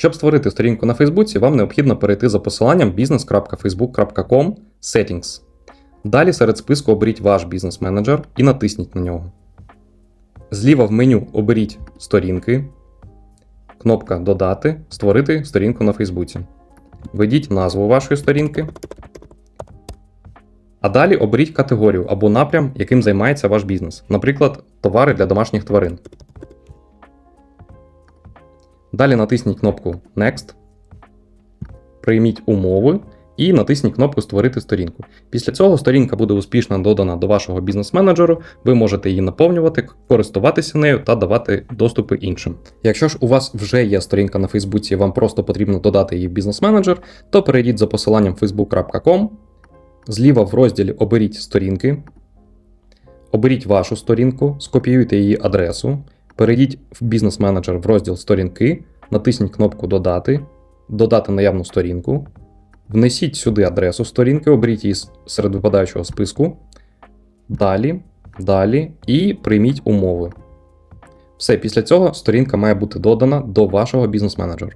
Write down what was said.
Щоб створити сторінку на Фейсбуці, вам необхідно перейти за посиланням business.facebook.com Settings. Далі серед списку оберіть ваш бізнес-менеджер і натисніть на нього. Зліва в меню оберіть сторінки, кнопка Додати, Створити сторінку на Фейсбуці. Введіть назву вашої сторінки. А далі оберіть категорію або напрям, яким займається ваш бізнес, наприклад, товари для домашніх тварин. Далі натисніть кнопку Next, прийміть умови і натисніть кнопку Створити сторінку. Після цього сторінка буде успішно додана до вашого бізнес-менеджеру, ви можете її наповнювати, користуватися нею та давати доступи іншим. Якщо ж у вас вже є сторінка на Фейсбуці, вам просто потрібно додати її в бізнес-менеджер, то перейдіть за посиланням facebook.com, зліва в розділі Оберіть сторінки, оберіть вашу сторінку, скопіюйте її адресу, перейдіть в бізнес-менеджер в розділ Сторінки, натисніть кнопку Додати, додати наявну сторінку. Внесіть сюди адресу сторінки, оберіть її серед випадаючого списку. Далі, далі і прийміть умови. Все, після цього сторінка має бути додана до вашого бізнес-менеджера.